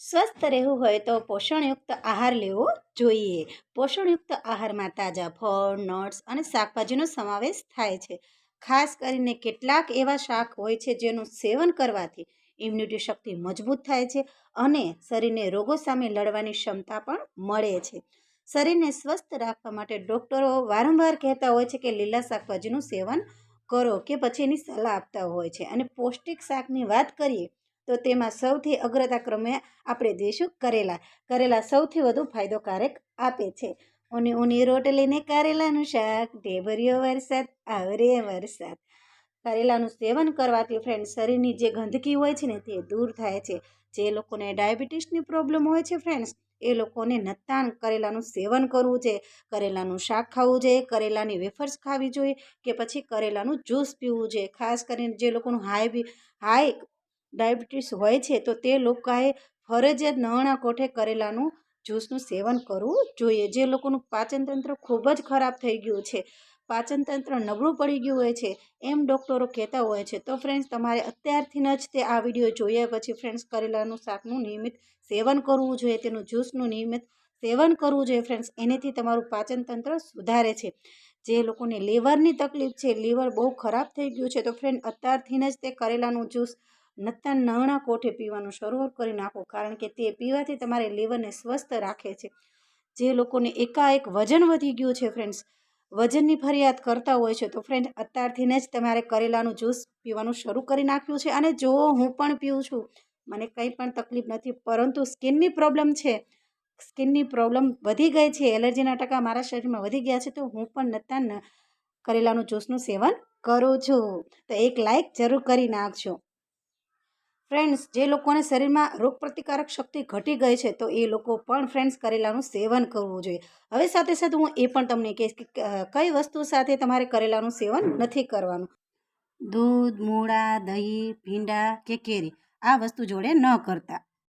સ્વસ્થ રહેવું હોય તો પોષણયુક્ત આહાર લેવો જોઈએ. પોષણયુક્ત આહારમાં તાજા ફળ, નટ્સ અને શાકભાજીનો સમાવેશ થાય છે. ખાસ કરીને કેટલાક એવા શાક હોય છે જેનું સેવન કરવાથી ઇમ્યુનિટી શક્તિ મજબૂત થાય છે અને શરીરને રોગો સામે લડવાની ક્ષમતા પણ મળે છે. શરીરને સ્વસ્થ રાખવા માટે ડૉક્ટરો વારંવાર કહેતા હોય છે કે લીલા શાકભાજીનું સેવન કરો કે પછી એની સલાહ આપતા હોય છે. અને પૌષ્ટિક શાકની વાત કરીએ તો તેમાં સૌથી અગ્રતા ક્રમે આપણે દઈશું કરેલા. કરેલા સૌથી વધુ ફાયદોકારક આપે છે. ઉની ઉની રોટલીને કારેલાનું શાક, ઢેબરિયો વરસાદ, આવરે વરસાદ. કરેલાનું સેવન કરવાથી ફ્રેન્ડ શરીરની જે ગંદકી હોય છે ને તે દૂર થાય છે. જે લોકોને ડાયાબિટીસની પ્રોબ્લેમ હોય છે ફ્રેન્ડ્સ એ લોકોને નતાણ કરેલાનું સેવન કરવું છે. કરેલાનું શાક ખાવું જોઈએ કરેલાની વેફર્સ ખાવી જોઈએ કે પછી કરેલાનું જ્યુસ પીવું જોઈએ ખાસ કરીને જે લોકોનું હાઈ હાઈ ડાયાબિટીસ હોય છે, તો તે લોકોએ ફરજિયાત નવાણા કોઠે કરેલાનું જ્યુસનું સેવન કરવું જોઈએ. જે લોકોનું પાચનતંત્ર ખૂબ જ ખરાબ થઈ ગયું છે. પાચનતંત્ર નબળું પડી ગયું હોય છે, એમ ડૉક્ટરો કહેતા હોય છે. તો ફ્રેન્ડ્સ તમારે અત્યારથી જ તે આ વીડિયો જોયા પછી ફ્રેન્ડ્સ કરેલાનું શાકનું નિયમિત સેવન કરવું જોઈએ, તેનું જ્યુસનું નિયમિત સેવન કરવું જોઈએ ફ્રેન્ડ્સ એનેથી તમારું પાચનતંત્ર સુધારે છે. જે લોકોને લીવરની તકલીફ છે લીવર બહુ ખરાબ થઈ ગયું છે, તો ફ્રેન્ડ અત્યારથી જ તે કરેલાનું જ્યુસ નત્તા નાણાં કોઠે પીવાનું શરૂ કરી નાખો, કારણ કે તે પીવાથી તમારે લીવરને સ્વસ્થ રાખે છે. જે લોકોને એકાએક વજન વધી ગયું છે ફ્રેન્ડ્સ વજનની ફરિયાદ કરતા હોય છે, તો ફ્રેન્ડ અત્યારથી જ તમારે કરેલાનું જ્યુસ પીવાનું શરૂ કરી નાખ્યું છે. અને જો હું પણ પીઉં છું. મને કંઈ પણ તકલીફ નથી, પરંતુ સ્કિનની પ્રોબ્લેમ છે. સ્કિનની પ્રોબ્લેમ વધી ગઈ છે, એલર્જીના ટકા મારા શરીરમાં વધી ગયા છે, તો હું પણ નતા કરેલાનું જ્યુસનું સેવન કરું છું. તો એક લાઇક જરૂર કરી નાખજો. ફ્રેન્ડ્સ જે લોકોને શરીરમાં રોગપ્રતિકારક શક્તિ ઘટી ગઈ છે, તો એ લોકો પણ ફ્રેન્ડ્સ કરેલાનું સેવન કરવું જોઈએ. હવે સાથે સાથે હું એ પણ તમને કહીશ કે કઈ વસ્તુ સાથે તમારે કરેલાનું સેવન નથી કરવાનું? દૂધ, મૂળા, દહીં, ભીંડા કે કેરી, આ વસ્તુ જોડે ન કરતા.